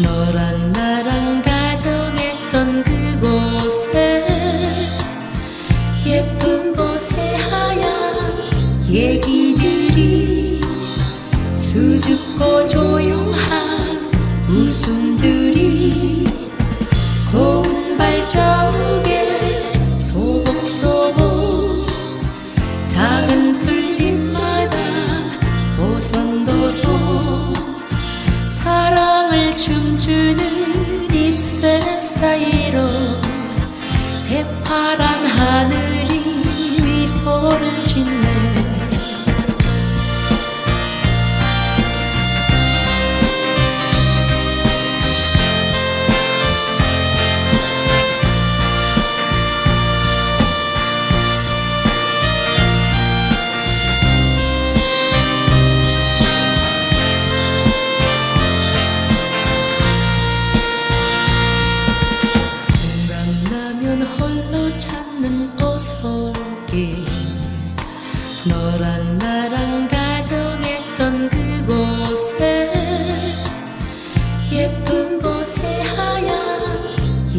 너랑 나랑 다정했던 그곳에 예쁘고 새하얀 얘기들이 수줍고 조용 사이로 새파란 하늘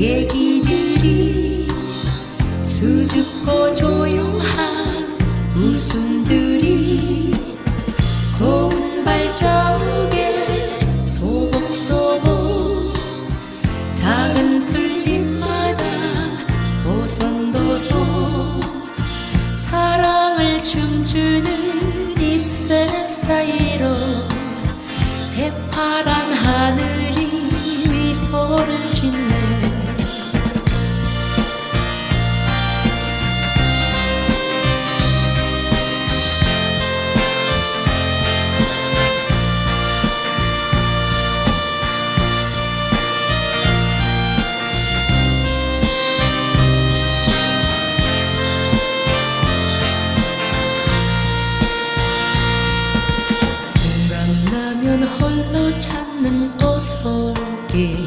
얘기들이 수줍고 조용한 웃음들이 고운 발자국에 소복소복 작은 풀잎마다 오손도손 사랑을 춤추는 잎새 사이로 새파란 홀로 찾는 오솔길.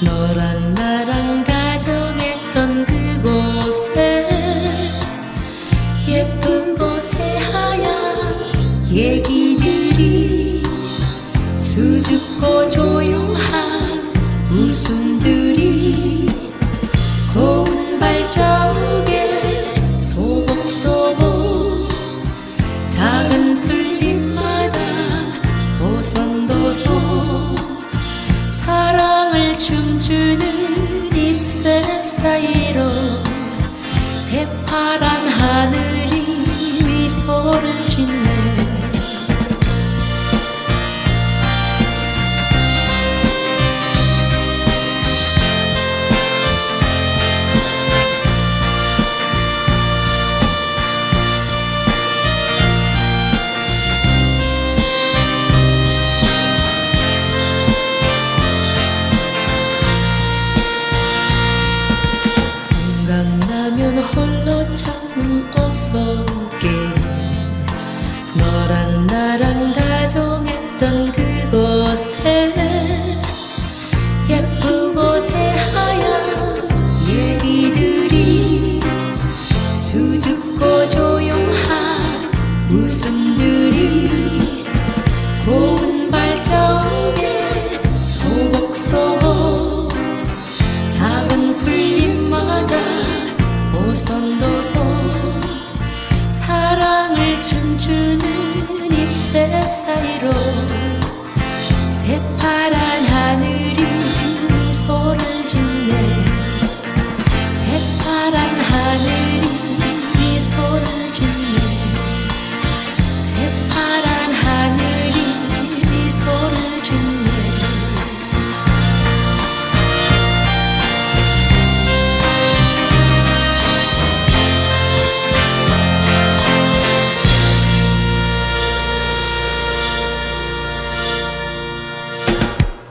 너랑 나랑 다정했던 그곳에 예쁘고 새하얀 얘기들이 수줍고 조용한 웃음들이 새 나랑 다정했던 그곳에 예쁘 하늘